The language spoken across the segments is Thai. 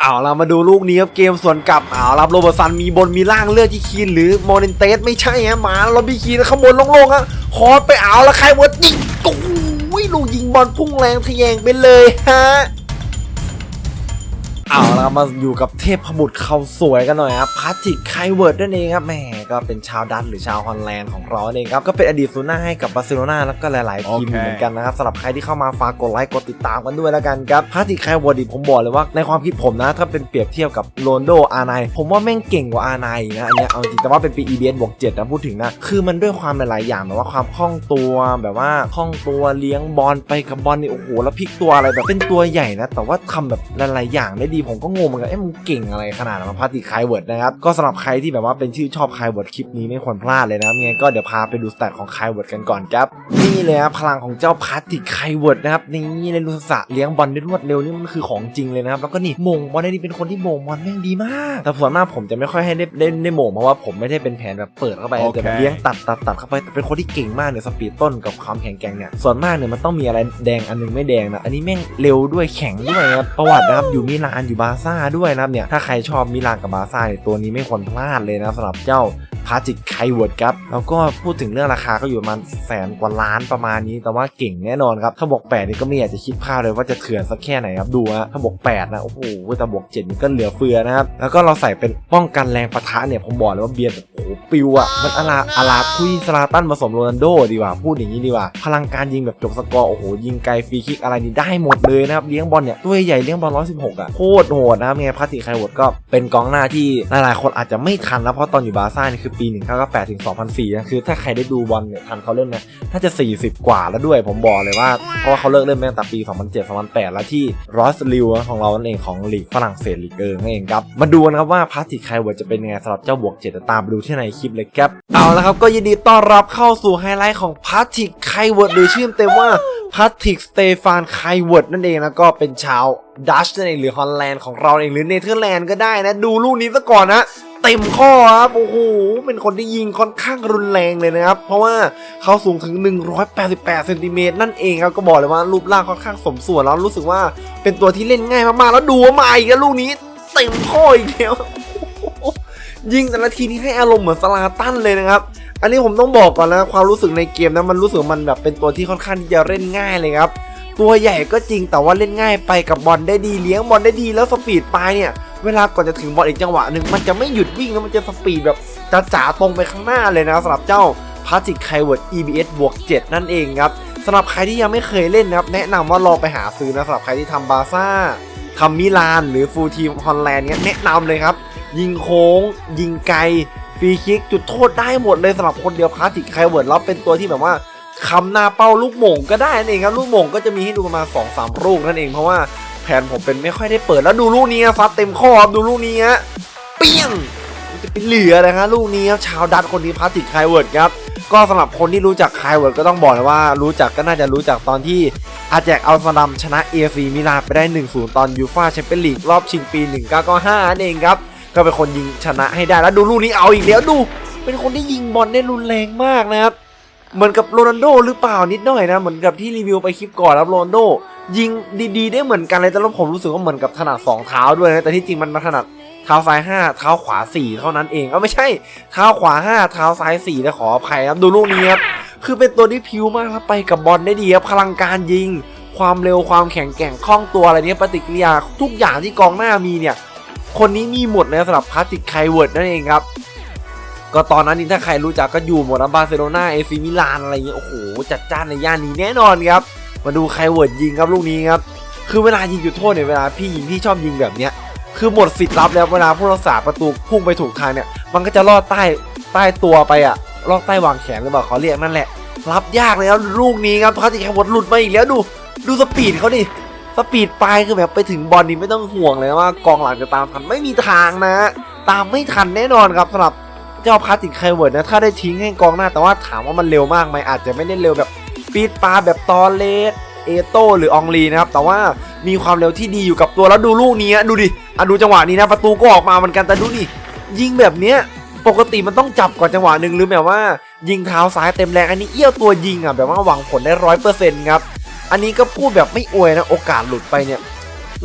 เอาเรามาดูลูกนี้ครับเกมส่วนกลับเอารับโรเบอร์ตสันมีบนมีล่างเลือดที่คีนหรือโมเนนเตสไม่ใช่ฮะมาแล้วพี่คีนข้างบนโล่งๆฮะคอร์ไปเอาแล้วใครวะยิงกุ้ยลูกยิงบอลพุ่งแรงทะแยงไปเลยฮะ เอาละครับมาอยู่กับเทพบุตรเขาสวยกันหน่อยครับพาติกไคเวิร์ดนั่นเองครับแหมก็เป็นชาวดัตช์หรือชาวฮอลแลนด์ของเราเองครับ ก็เป็นอดีตซูน่าให้กับบาร์เซโลนาแล้วก็หลาย ๆ ทีมโอเคเหมือนกันนะครับสำหรับใครที่เข้ามาฝากกดไลค์กดติดตามกันด้วยแล้วกันครับพาติกไคเวิร์ดดิผมบอกเลยว่าในความคิดผมนะถ้าเป็นเปรียบเทียบกับโรนโดอาร์ไนผมว่าแม่งเก่งกว่าอาร์ไนนะอันเนี้ยเอาจริงแต่ว่าเป็นปี EBS บวก7นะพูดถึงนะคือมันด้วยความหลาย ๆ อย่างแบบว่าความคล่องตัวแบบว่าคล่องตัวเลี้ยงบอลไปกับบอลนี่โอ้โหแล้วพลิกตัวอะไรแบบเป็นตัวใหญ่นะแต่ว่าทำแบบหลาย ๆ อย่างได้ดีผมก็งงเหมือนกันเอ๊ะมึงเก่งอะไรขนาดนั้นมาพาติคายเวิร์ดนะครับก็สำหรับใครที่แบบว่าเป็นชื่อชอบคายเวิร์ดคลิปนี้ไม่ควรพลาดเลยนะยังไงก็เดี๋ยวพาไปดูสแตทของคายเวิร์ดกันก่อนครับนี่เลยครับพลังของเจ้าพาติคายเวิร์ดนะครับนี่ในลูกสะเลี้ยงบอลได้รวดเร็วนี่มันคือของจริงเลยนะครับแล้วก็นี่โมงบอลได้ดีเป็นคนที่โมงบอลแม่งดีมาก แต่ส่วนมากผมจะไม่ค่อยให้ได้ได้ได้โมงเพราะว่าผมไม่ได้เป็นแผนแบบเปิดเข้าไปโอเคแต่แบบเลี้ยงตัดตัดตัดเข้าไปแต่เป็นคนที่เก่งมากเนี่ยสปีดต้นกับความแข็งแกร่งเนี่ยส่วนมากเนี่ยมันต้องมีอะไรแดงอันนึงไม่แดงนะอันนี้แม่งเร็วด้วยแข็งด้วยครับประวัตินะครับอยู่มิลานอยู่บาซ่าด้วยนะครับเนี่ยถ้าใครชอบมิลานกับบาซ่าเนี่ยตัวนี้ไม่ควรพลาดเลยนะสำหรับเจ้าพาจิกไคเวิร์ดครับแล้วก็พูดถึงเรื่องราคาก็อยู่ประมาณแสนกว่าล้านประมาณนี้ แต่ว่าเก่งแน่นอนครับ ถ้าบอก8นี่ก็ไม่อยากจะคิดภาพเลยว่าจะเถื่อนสักแค่ไหนครับดูฮะถ้าบอก8นะโอ้โหแต่บอก7นี่ก็เหลือเฟือนะครับแล้วก็เราใส่เป็นป้องกันแรงปะทะเนี่ยผมบอกเลยว่าเบียร์แบบโอ้โหปิวอะมันอาลาอาลาคุยสลาตันผสมโรนัลโดดีกว่าพูดอย่างนี้ดีกว่า พลังการยิงแบบจบสกอร์โอ้โหยิงไกลฟรีคิกอะไรนี่ได้หมดเลยนะครับเลี้ยงบอลเนี่ยตัวใหญ่เลี้ยงบอล116อะโคตรโหดนะครับไงพาติไคเวิร์ดก็เป็นกองหน้าที่หลายๆ คนอาจจะไม่ทันนะเพราะตอนอยู่บาร์ซ่านี่คือปี 1998ถึง2004นะคือถ้าใครได้ดูบอลเนี่ยทันเขาเล่นนะน่าจะ 40 กว่าแล้วด้วยผมบอกเลยว่าเพราะว่าเขาเลิกเล่นมาตั้งแต่ปี 2007-2008 แล้วที่รอสลิวของเรานั่นเองของลีกฝรั่งเศสลีกเอิงนั่นเองครับมาดูกันครับว่าพาติไคเวิร์ดจะเป็นยังไงสำหรับเจ้าบวกเจ็ดตามไปดูที่ในคลิปเลยครับเอาละครับก็ยินดีต้อนรับเข้าสู่ไฮไลท์ของพาติไคเวิร์ดหรือชื่อเต็มว่า พาทริกสเตฟานไคเวิร์ดนั่นเองนะก็เป็นชาวดัชนั่นเองหรือฮอลแลนด์ของเราเองหรือเนเธอร์แลนด์ก็ได้นะ ดูลูกนี้ซะก่อนนะเต็มข้อครับโอ้โหเป็นคนที่ยิงค่อนข้างรุนแรงเลยนะครับ เพราะว่าเขาสูงถึง 188เซนติเมตรนั่นเองครับก็บอกเลยว่ารูปร่างค่อนข้างสมส่วนแล้วรู้สึกว่าเป็นตัวที่เล่นง่ายมากๆ แล้วดูว่ามาอีกแล้วลูกนี้เต็มข้ออีกแล้วยิงแต่ละทีนี้ให้อารมณ์เหมือนสลาตันเลยนะครับ อันนี้ผมต้องบอกก่อนนะความรู้สึกในเกมนะมันรู้สึกมันแบบเป็นตัวที่ค่อนข้างที่จะเล่นง่ายเลยครับตัวใหญ่ก็จริงแต่ว่าเล่นง่ายไปกับบอลได้ดีเลี้ยงบอลได้ดีแล้วสปีดปลายเนี่ยเวลาก่อนจะถึงบอลอีกจังหวะหนึ่งมันจะไม่หยุดวิ่งแล้วมันจะสปีดแบบจะจ๋าตรงไปข้างหน้าเลยนะสำหรับเจ้าพาจิกไคเวิร์ด EBS บวก7นั่นเองครับสำหรับใครที่ยังไม่เคยเล่นนะครับแนะนำว่าลองไปหาซื้อนะสำหรับใครที่ทำบาซ่าทำมิลานหรือฟูลทีมฮอลแลนด์เนี่ยแนะนำเลยครับ ยิงโค้ง ยิงไกล ฟรีคิกจุดโทษได้หมดเลยสำหรับคนเดียวพาติกไคเวิร์ดแล้วเป็นตัวที่แบบว่าคำหน้าเป้าลูกหม่งก็ได้นั่นเองครับลูกหม่งก็จะมีให้ดูประมาณ2อสามลูกนั่นเองเพราะว่าแผนผมเป็นไม่ค่อยได้เปิดแล้วดูลูกนี้ครับซัดเต็มข้อครับดูลูกนี้เปี้ยงจะเป็นเหลือเลยครับลูกนี้ครับชาวดัตคนนี้พาติกไคเวิร์ดครับก็สำหรับคนที่รู้จักไคเวิร์ดก็ต้องบอกเลยว่ารู้จักก็น่าจะรู้จักตอนที่อาแจกอัลซาดัมชนะเอซีมิลานไปได้ 1-0 ตอนยูฟ่าแชมเปี้ยนลีกรอบชิงปี 1995นั่นเองครับ ก็เป็นคนยิงชนะให้ได้แล้วดูลูกนี้เอาอีกแล้วดู เป็นคนที่ยิงบอลได้รุนแรงมากนะครับเหมือนกับโรนัลโดหรือเปล่านิดหน่อยนะเหมือนกับที่รีวิวไปคลิปก่อนแล้วโรนัลโดยิงดีๆ ได้เหมือนกันเลยแต่แล้วผมรู้สึกว่าเหมือนกับถนัดสองเท้าด้วยนะแต่ที่จริงมันมาถนัดเท้าซ้ายห้าเท้าขวาสี่เท่านั้นเองเอาไม่ใช่เท้าขวาห้าเท้าซ้ายสี่นะขออภัยครับดูลูกนี้ครับคือเป็นตัวที่พิวมากแล้วไปกับบอลได้ดีครับพลังการยิง ความเร็วความแข็งแกร่งคล่องตัวอะไรเนี้ยปฏิกิริยาทุกอย่างที่กองหน้ามีเนี่ย คนนี้มีหมดเลยสำหรับพาติกไคเวิร์ดนั่นเองครับ ก็ตอนนั้นนี่ถ้าใครรู้จักก็อยู่หมดนะบาร์เซโลนาเอซีมิลานอะไรเงี้ยโอ้โหจัดจ้านในย่านนี้แน่นอนครับ มาดูไคเวิร์ดยิงครับลูกนี้ครับคือเวลายิงจุดโทษเนี่ยเวลาพี่ยิงพี่ชอบยิงแบบเนี้ยคือหมดสิทธิ์รับแล้วเวลาผู้รักษาประตูพุ่งไปถูกทางเนี่ยมันก็จะลอดใต้ใต้ตัวไปอะลอดใต้วางแขนหรือเปล่าเขาเรียกนั่นแหละ รับยากเลยครับลูกนี้ครับพาติกไคเวิร์ดหลุดมาอีกแล้วดูดูสปีดเขาดิ สปีดปลายคือแบบไปถึงบอลนี่ไม่ต้องห่วงเลยว่ากองหลังจะตามทันไม่มีทางนะ ตามไม่ทันแน่นอนครับสำหรับเจ้าพาติกไคเวิร์ดนะถ้าได้ทิ้งให้กองหน้าแต่ว่าถามว่ามันเร็วมากไหมอาจจะไม่ได้เร็วแบบปีดปลาแบบตอนเลสเอโต้หรือองลีนะครับแต่ว่ามีความเร็วที่ดีอยู่กับตัวแล้วดูลูกนี้ดูดิอะดูจังหวะนี้นะประตูก็ออกมาเหมือนกันแต่ดูดิยิงแบบเนี้ยปกติมันต้องจับก่อนจังหวะหนึ่งหรือแบบว่า ยิงเท้าซ้ายเต็มแรงอันนี้เอี้ยวตัวยิงอะแบบว่าหวังผลได้ร้อยเปอร์เซ็นต์ครับ อันนี้ก็พูดแบบไม่อวยนะ โอกาสหลุดไปเนี่ย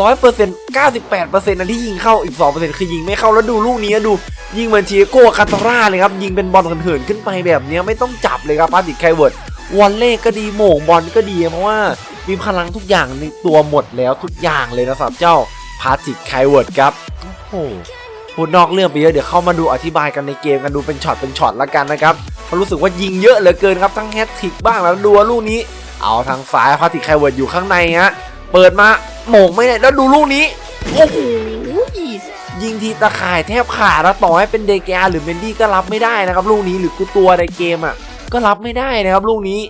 ร้อยเปอร์เซ็นต์เก้าสิบแปดเปอร์เซ็นต์นะที่ยิงเข้าอีกสองเปอร์เซ็นต์คือยิงไม่เข้าแล้วดูลูกนี้ดู ยิงเหมือนเทียโก้คาตาร่าเลยครับ ยิงเป็นบอลเหินขึ้นไปแบบนี้ไม่ต้องจับเลยครับพาติกไคเวิร์ดวอลเล่ก็ดีโหม่งบอลก็ดี เพราะว่ามีพลังทุกอย่างในตัวหมดแล้วทุกอย่างเลยนะสำหรับเจ้าพาติกไคเวิร์ดครับโอ้โหพูดนอกเรื่องไปเยอะเดี๋ยวเข้ามาดูอธิบายกันในเกมกันดูเป็นช็อตเป็นช็อตละกันนะครับเพราะรู้สึกว่ายิงเยอะเหลือเกินครับทั้งแฮตทริกบ้างแล้วดูลูกนี้ เอาทางซ้ายพาติกไคเวิร์ดอยู่ข้างในฮะเปิดมาโหมงไม่ได้แล้วดูลูกนี้โอ้โหยิงทีตะข่ายแทบขาดแล้วต่อให้เป็นเดกาหรือเมนดี้ก็รับไม่ได้นะครับลูกนี้หรือกูตัวในเกมอะก็รับไม่ได้นะครับลูกนี้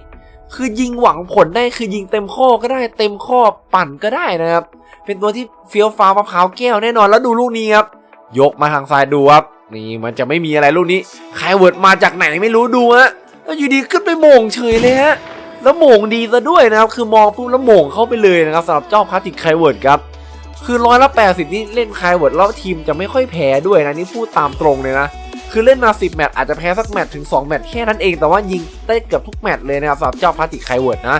คือยิงหวังผลได้คือยิงเต็มข้อก็ได้เต็มข้อปั่นก็ได้นะครับ เป็นตัวที่เฟี้ยวฟ้าวมะพร้าวแก้วแน่นอนแล้วดูลูกนี้ครับยกมาทางซ้ายดูครับนี่มันจะไม่มีอะไรลูกนี้ไคเวิร์ดมาจากไหนไม่รู้ดูฮะแล้วอยู่ดีขึ้นไปโหมงเฉยเลยฮะ แล้วโหม่งดีซะด้วยนะครับ คือมองปุ๊บแล้วโหม่งเข้าไปเลยนะครับสำหรับเจ้าพาติกไคเวิร์ดครับ คือร้อยละแปดสิบนี่เล่นไคเวิร์ดแล้วทีมจะไม่ค่อยแพ้ด้วยนะนี่พูดตามตรงเลยนะ คือเล่นมา10แมตช์อาจจะแพ้สักแมตช์ถึง2แมตช์แค่นั้นเองแต่ว่ายิงได้เกือบทุกแมตช์เลยนะครับสำหรับเจ้าพาติกไคเวิร์ดนะ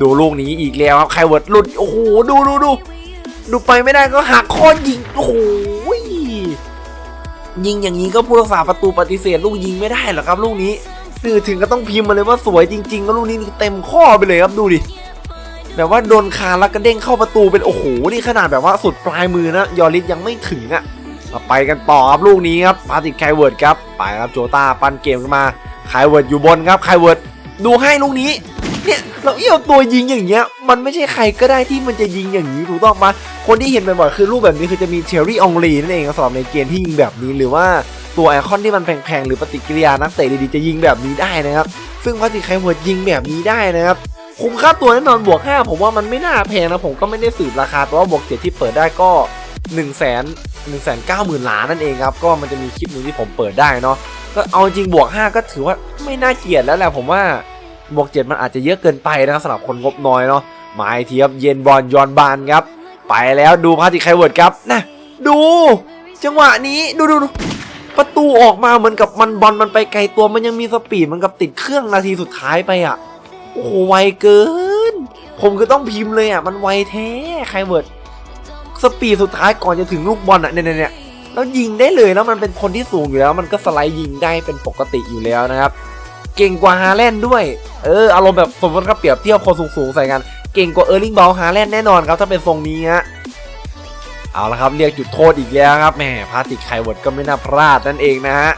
ดูลูกนี้อีกแล้วครับไคเวิร์ดหลุดโอ้โหดูดูดูดูไปไม่ได้ก็หักข้อยิงโอ้โหยิงอย่างนี้ก็ผู้รักษาประตูปฏิเสธลูกยิงไม่ได้หรอครับลูกนี้ คือถึงก็ต้องพิมพ์มาเลยว่าสวยจริงๆก็ลูกนี้เต็มข้อไปเลยครับดูดิแบบว่าโดนคานแล้วก็เด้งเข้าประตูเป็นโอ้โหนี่ขนาดแบบว่าสุดปลายมือนะยอริสยังไม่ถึงอะ่ะมาไปกันต่อครับลูกนี้ครับปาติกไคเวิร์ดครับไปครับโจตาปั้นเกมขึ้นมาไคเวิร์ดอยู่บนครับไคเวิร์ดดูให้ลูกนี้เนี่ยเราเอี้ยวตัวยิงอย่างเงี้ยมันไม่ใช่ใครก็ได้ที่มันจะยิงอย่างนี้ถูกต้องปะคนที่เห็นบ่อยๆคือรูปแบบนี้คือจะมีเชอรี่องลีนั่นเองสำหรับในเกมที่ยิงแบบนี้หรือว่า ตัวไอคอนที่มันแพงๆหรือปฏิกิริยานักเตะดีๆจะยิงแบบนี้ได้นะครับ ซึ่งปาติไคเวิร์ดยิงแบบนี้ได้นะครับคุ้มค่าตัวแน่นอนบวก 5 ผมว่ามันไม่น่าแพงนะผมก็ไม่ได้สืบราคาแต่ว่าบวก7ที่เปิดได้ก็1 0 0 0 0 1 9 0 0 0 0ล้านนั่นเองครับก็มันจะมีคลิปหนึงที่ผมเปิดได้เนาะก็เอาจริงบวก 5 ก็ถือว่าไม่น่าเกลียดแล้วแหละผมว่าบวก7มันอาจจะเยอะเกินไปนะสำหรับคนงบน้อยเนาะหมายเทียบเย็นบอลยอนบานครับ ไปแล้วดูพาติไคเวิร์ดครับนะดู จังหวะนี้ดูดูดู ประตูออกมาเหมือนกับมันบอลมันไปไกลตัวมันยังมีสปีดเหมันกับติดเครื่องนาทีสุดท้ายไปอะ โอ้โหไวเกิน ผมคือต้องพิมพ์เลยอะ มันไวแท้ไคเวิร์ดสปีดสุดท้ายก่อนจะถึงลูกบอลอะเนี่ยเนี่ยเนี่ยแล้วยิงได้เลยแล้วมันเป็นคนที่สูงอยู่แล้ว มันก็สไลด์ยิงได้เป็นปกติอยู่แล้วนะครับ เก่งกว่าฮาแลนด์ด้วย เอออารมณ์แบบสมมติครับเปรียบเทียบคนสูงๆใส่กัน เก่งกว่าเออร์ลิงบอลฮาแลนด์แน่นอนครับถ้าเป็นทรงนี้ฮะ เอาละครับเรียกจุดโทษอีกแล้วครับแหมพาติกไคเวิร์ดก็ไม่น่าพลาดนั่นเองนะฮะ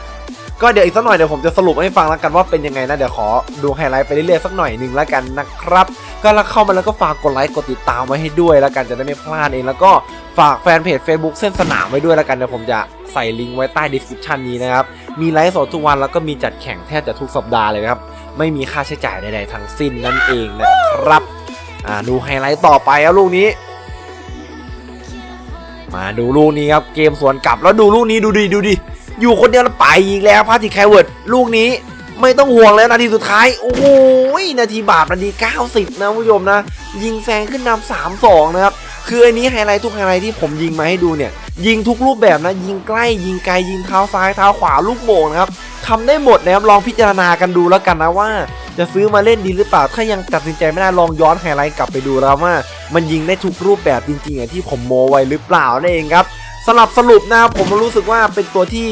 ก็เดี๋ยวอีกสักหน่อยเดี๋ยวผมจะสรุปให้ฟังแล้วกันว่าเป็นยังไงนะเดี๋ยวขอดูไฮไลท์ไปเรื่อยๆสักหน่อยหนึ่งแล้วกันนะครับ ก็แล้วเข้ามาแล้วก็ฝากกดไลค์กดติดตามไว้ให้ด้วยแล้วกันจะได้ไม่พลาดเองแล้วก็ฝากแฟนเพจ Facebook เส้นสนามไว้ด้วยแล้วกันเดี๋ยวผมจะใส่ลิงก์ไว้ใต้ description นี้นะครับ มีไลฟ์สดทุกวันแล้วก็มีจัดแข่งแทบจะทุกสัปดาห์เลยครับ ไม่มีค่าใช้จ่ายใดๆทั้งสิ้นนั่นเองนะครับอ่าดูไฮไลท์ต่อไปครับลูกนี้ มาดูลูกนี้ครับเกมสวนกลับแล้วดูลูกนี้ดูดิดูดิอยู่คนเดียวแล้วไปอีกแล้วพาติแคเวิร์ดลูกนี้ไม่ต้องห่วงแล้วนาทีสุดท้าย โอ้โหนาทีบาปนาที 90 นะผู้ชมนะ ยิงแซงขึ้นนำ3 2นะครับ คืออันนี้ไฮไลท์ทุกไฮไลท์ที่ผมยิงมาให้ดูเนี่ย ยิงทุกรูปแบบนะ ยิงใกล้ยิงไกลยิงเท้าซ้ายเท้าขวาลูกโมงนะครับทำได้หมดนะครับลองพิจารณากันดูแล้วกันนะว่า จะซื้อมาเล่นดีหรือเปล่า ถ้ายังตัดสินใจไม่ได้ลองย้อนไฮไลท์กลับไปดูแล้วว่า มันยิงได้ทุกรูปแบบจริงๆอย่างที่ผมโมไว้หรือเปล่านั่นเองครับสำหรับสรุปนะครับผมรู้สึกว่าเป็นตัวที่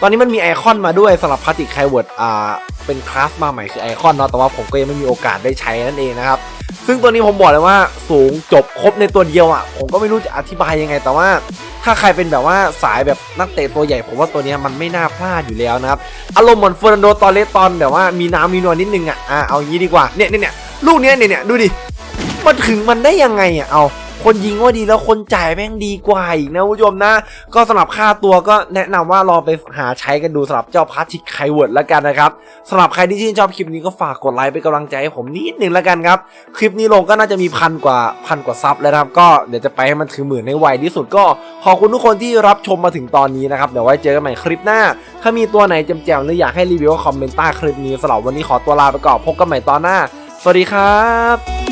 ตอนนี้มันมีไอคอนมาด้วยสำหรับพาติกไคเวิร์ดอ่าเป็นคลาสมาใหม่คือไอคอนเนาะแต่ว่าผมก็ยังไม่มีโอกาสได้ใช้นั่นเองนะครับ ซึ่งตัวนี้ผมบอกเลยว่าสูงจบครบในตัวเดียวอะผมก็ไม่รู้จะอธิบายยังไงแต่ว่า ถ้าใครเป็นแบบว่าสายแบบนักเตะตัวใหญ่ผมว่าตัวนี้มันไม่น่าพลาดอยู่แล้วนะครับ อารมณ์เหมือนเฟอร์นันโดตอนเลสตอนแบบว่ามีน้ำมีนวลนิดนึงอะอะเอางี้ดีกว่าเนี่ยเนี่ยลูกเนี้ยเนี่ยดูดิมาถึงมันได้ยังไงอะเอา คนยิงว่าดีแล้วคนจ่ายแม่งดีกว่าอีกนะผู้ชมนะ ก็สำหรับค่าตัวก็แนะนำว่าลองไปหาใช้กันดูสำหรับเจ้าพาติกไคเวิร์ดแล้วกันนะครับสำหรับใครที่ชื่นชอบคลิปนี้ก็ฝากกดไลค์เป็นกำลังใจให้ผมนิดนึงแล้วกันครับ คลิปนี้ลงก็น่าจะมีพันกว่าพันกว่าซับแล้วนะครับ ก็เดี๋ยวจะไปให้มันถึงหมื่นให้ไวที่สุดก็ขอบคุณทุกคนที่รับชมมาถึงตอนนี้นะครับเดี๋ยวไว้เจอกันใหม่คลิปหน้า ถ้ามีตัวไหนแจ่มหรืออยากให้รีวิวก็คอมเมนต์ใต้คลิปนี้สำหรับวันนี้ขอตัวลาไปก่อนพบกันใหม่ตอนหน้า สวัสดีครับ